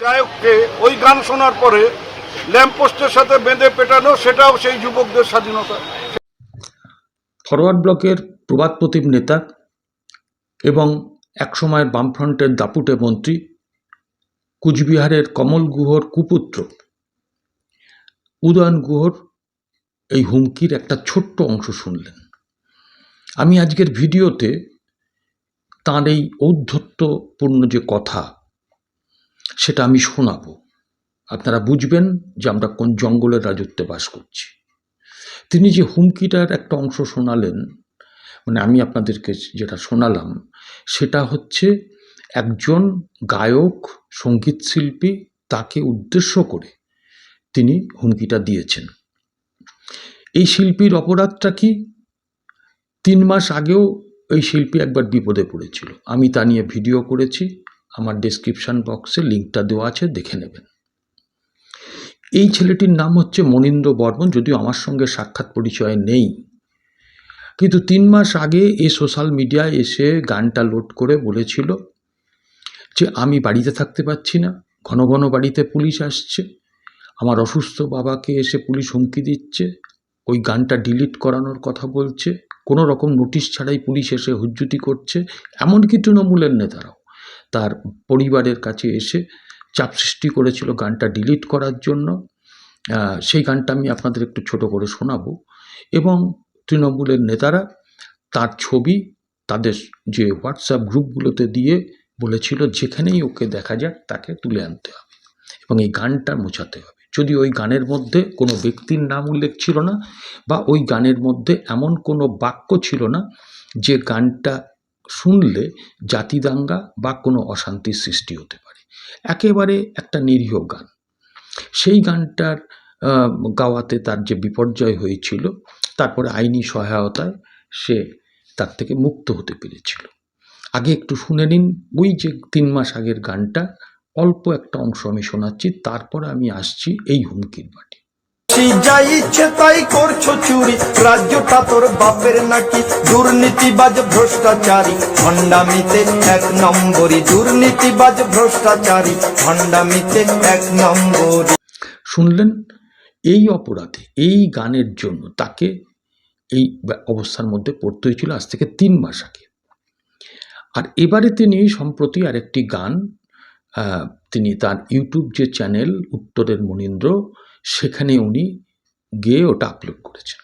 গায়ককে ওই গান শোনার পরে ল্যাম্পপোস্টের সাথে বেঁধে পেটানো, সেটাও সেই যুবকদের স্বাধীনতা। ফরওয়ার্ড ব্লকের প্রবাদ প্রতিম নেতা এবং একসময়ের বামফ্রন্টের দাপুটে মন্ত্রী, কুচবিহারের কমল গুহর কুপুত্র, উদয়ন গুহর এই হুমকির একটা ছোট্ট অংশ শুনলেন। আমি আজকের ভিডিওতে তাঁর এই ঔদ্ধত্যপূর্ণ যে কথা সেটা আমি শোনাবো। আপনারা বুঝবেন যে আমরা কোন জঙ্গলের রাজত্বে বাস করছি। তিনি যে হুমকিটার একটা অংশ শোনালেন মানে আমি আপনাদেরকে যেটা শোনালাম, সেটা হচ্ছে একজন গায়ক, সংগীত শিল্পী তাকে উদ্দেশ্য করে তিনি হুমকিটা দিয়েছেন। এই শিল্পীর অপরাধটা কি? তিন মাস আগেও এই শিল্পী একবার বিপদে পড়েছিল। আমি তা নিয়ে ভিডিও করেছি। আমার ডেসক্রিপশন বক্সে লিঙ্কটা দেওয়া আছে, দেখে নেবেন। এই ছেলেটির নাম হচ্ছে মনীন্দ্র বর্মন, যদিও আমার সঙ্গে সাক্ষাৎ পরিচয় নেই। কিন্তু তিন মাস আগে এ সোশ্যাল মিডিয়ায় এসে গানটা লোড করে বলেছিল যে, আমি বাড়িতে থাকতে পারছি না, ঘন ঘন বাড়িতে পুলিশ আসছে, আমার অসুস্থ বাবাকে এসে পুলিশ হুমকি দিচ্ছে, ওই গানটা ডিলিট করানোর কথা বলছে কোনো রকম নোটিশ ছাড়াই পুলিশ এসে হুজ্জুতি করছে, এমনকি তৃণমূলের নেতারাও। তার পরিবারের কাছে এসে চাপ সৃষ্টি করেছিল গানটা ডিলিট করার জন্য। সেই গানটা আমি আপনাদের একটু ছোট করে শোনাবো। এবং তৃণমূলের নেতারা তার ছবি তাদের যে হোয়াটসঅ্যাপ গ্রুপগুলোতে দিয়ে বলেছিল, যেখানেই ওকে দেখা যাক, তাকে তুলে আনতে হবে এবং এই গানটা মোছাতে হবে। যদি ওই গানের মধ্যে কোনো ব্যক্তির নাম উল্লেখ ছিল না বা ওই গানের মধ্যে এমন কোনো বাক্য ছিল না যে গানটা শুনলে জাতি দাঙ্গা বা কোনো অশান্তির সৃষ্টি হতে পারে। একেবারে একটা নিরীহ গান। সেই গানটার গাওয়াতে তার যে বিপর্যয় হয়েছিল, তারপরে আইনি সহায়তায় সে তার থেকে মুক্ত হতে পেরেছিল। আগে একটু শুনে নিন, ওই যে তিন মাস আগের গানটা, অল্প একটা অংশ আমি শোনাচ্ছি, তারপরে আমি আসছি এই হুমকির বাটি যা ইচ্ছে তাই করছ চুরি। রাজ্যটা তোর বাপের নাকি? দুর্নীতিবাজ ভ্রষ্টাচারী। ভণ্ডামিতে এক দুর্নীতিবাজ ভ্রষ্টাচারী। ভণ্ডামিতে এক শুনলেন? এই অপরাধে, এই গানের জন্য তাকে এই অবস্থার মধ্যে পড়তে হয়েছিল আজ থেকে তিন মাস আগে। আর এবারে তিনি সম্প্রতি আরেকটি গান তিনি তার ইউটিউব যে চ্যানেল, উত্তরের মনীন্দ্র সেখানে উনি গেয়ে ওটা আপলোড করেছেন।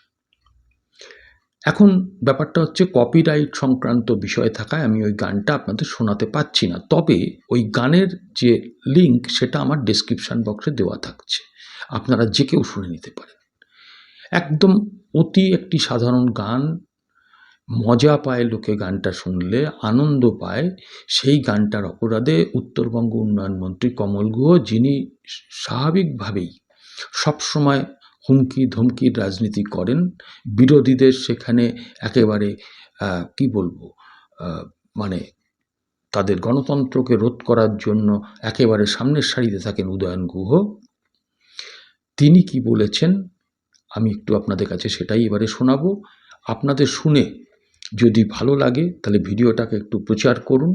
এখন ব্যাপারটা হচ্ছে কপিরাইট সংক্রান্ত বিষয় থাকায় আমি ওই গানটা আপনাদের শোনাতে পাচ্ছি না। তবে ওই গানের যে লিংক সেটা আমার ডেসক্রিপশন বক্সে দেওয়া থাকছে। আপনারা যে কেউ শুনে নিতে পারেন। একদম অতি একটি সাধারণ গান, মজা পায় লোকে গানটা শুনলে, আনন্দ পায় সেই গানটার অপরাধে উত্তরবঙ্গ উন্নয়ন মন্ত্রী কমল গুহ, যিনি স্বাভাবিকভাবেই সবসময় হুমকি ধমকির রাজনীতি করেন। বিরোধীদের সেখানে একেবারে কি বলব মানে তাদের গণতন্ত্রকে রোধ করার জন্য একেবারে সামনের সারিতে থাকেন উদয়ন গুহ। তিনি কি বলেছেন? আমি একটু আপনাদের কাছে সেটাই এবারে শোনাবো। আপনাদের শুনে যদি ভালো লাগে তাহলে ভিডিওটাকে একটু প্রচার করুন।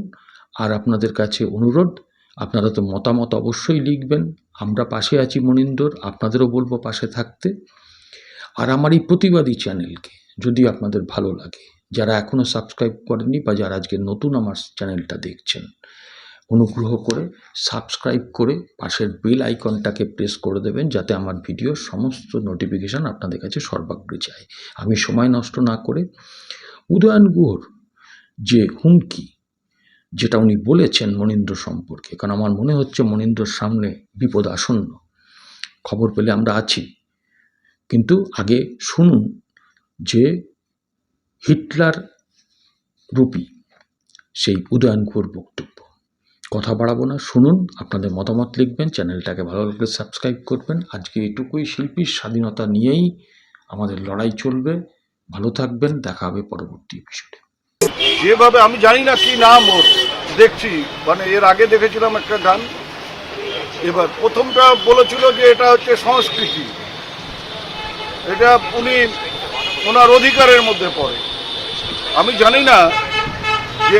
আর আপনাদের কাছে অনুরোধ, আপনারা তো মতামত অবশ্যই লিখবেন। আমরা পাশে আছি মনিন্দর, আপনাদেরও বলব পাশে থাকতে। আর আমার এই প্রতিবাদী চ্যানেলকে যদি আপনাদের ভালো লাগে, যারা এখনও সাবস্ক্রাইব করেননি বা যারা আজকে নতুন আমার চ্যানেলটা দেখছেন, অনুগ্রহ করে সাবস্ক্রাইব করে পাশের বেল আইকনটাকে প্রেস করে দেবেন, যাতে আমার ভিডিওর সমস্ত নোটিফিকেশান আপনাদের কাছে সর্বাগ্রে যায়। আমি সময় নষ্ট না করে উদয়ন গুহর যে হুমকি যেটা উনি বলেছেন মনীন্দ্র সম্পর্কে। কারণ আমার মনে হচ্ছে মনীন্দ্রর সামনে বিপদ আসন্ন। খবর পেলে আমরা আছি। কিন্তু আগে শুনুন যে হিটলার রূপী সেই উদয়ন বক্তব্য। কথা বাড়াবো না, শুনুন, আপনাদের মতামত লিখবেন, চ্যানেলটাকে ভালো লাগলে সাবস্ক্রাইব করবেন। আজকে এটুকুই, শিল্পীর স্বাধীনতা নিয়েই আমাদের লড়াই চলবে। ভালো থাকবেন, দেখা হবে পরবর্তী এপিসোডে যেভাবে আমি জানি না কি নাম ওর, দেখছি। মানে এর আগে দেখেছিলাম একটা গান। এবার প্রথমটা বলেছিল যে এটা হচ্ছে সংস্কৃতি। এটা উনি ওনার অধিকারের মধ্যে পড়ে। আমি জানি না যে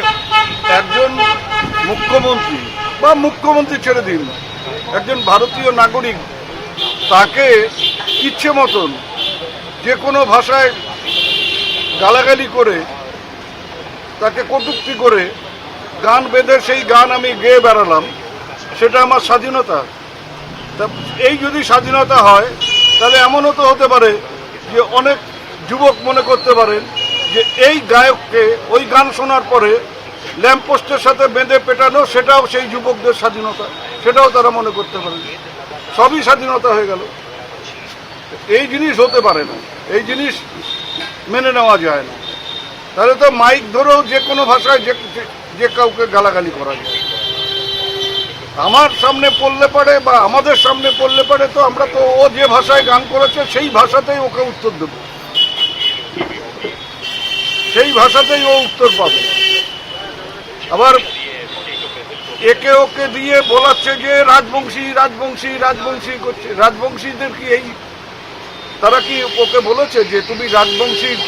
একজন মুখ্যমন্ত্রী বা মুখ্যমন্ত্রী ছেড়ে দিন, একজন ভারতীয় নাগরিক তাকে ইচ্ছে মতন যে কোনো ভাষায় গালাগালি করে তাকে কটূক্তি করে গান বেঁধে সেই গান আমি গেয়ে বেড়ালাম, সেটা আমার স্বাধীনতা। তা এই যদি স্বাধীনতা হয়, তাহলে এমনও তো হতে পারে যে অনেক যুবক মনে করতে পারেন যে এই গায়ককে ওই গান শোনার পরে ল্যাম্পপোস্টের সাথে বেঁধে পেটানো, সেটাও সেই যুবকদের স্বাধীনতা, সেটাও তারা মনে করতে পারেন। সবই স্বাধীনতা হয়ে গেল। এই জিনিস হতে পারে না। এই জিনিস মেনে নেওয়া যায় না। তাহলে তো মাইক ধরেও যে কোনো ভাষায় যে যে- কাউকে গালাগালি করা যায়। আমার সামনে পড়লে পারে বা আমাদের সামনে পড়লে পারে তো আমরা তো ও যে ভাষায় গান করেছে, সেই ভাষাতেই ওকে উত্তর দেব। সেই ভাষাতেই ও উত্তর পাবে। আবার একে ওকে দিয়ে বলাচ্ছে যে, রাজবংশী রাজবংশী রাজবংশী করছে। রাজবংশীদের কি এই তারা কি ওকে বলেছে যে, তুমি রাজবংশীর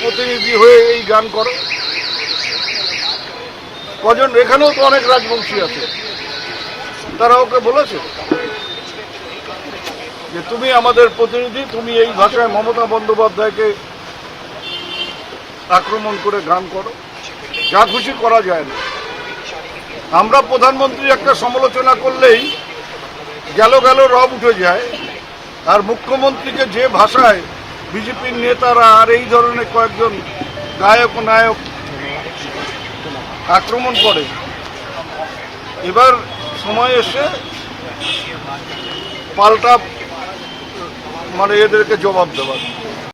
প্রতিনিধি হয়ে এই গান করো। কজন? এখানেও তো অনেক রাজবংশী আছে। তারা ওকে বলেছে যে তুমি আমাদের প্রতিনিধি, তুমি এই ভাষায় মমতা বন্দ্যোপাধ্যায়কে আক্রমণ করে গান করো। যা খুশি করা যায় না। আমরা প্রধানমন্ত্রী একটা সমালোচনা করলেই গেল গেল রব উঠে যায়। আর মুখ্যমন্ত্রীকে যে ভাষায় বিজেপির নেতারা আর এই ধরনের কয়েকজন গায়ক নায়ক আক্রমণ করে। এবার সময় এসে পাল্টা মানে এদেরকে জবাব দেওয়ার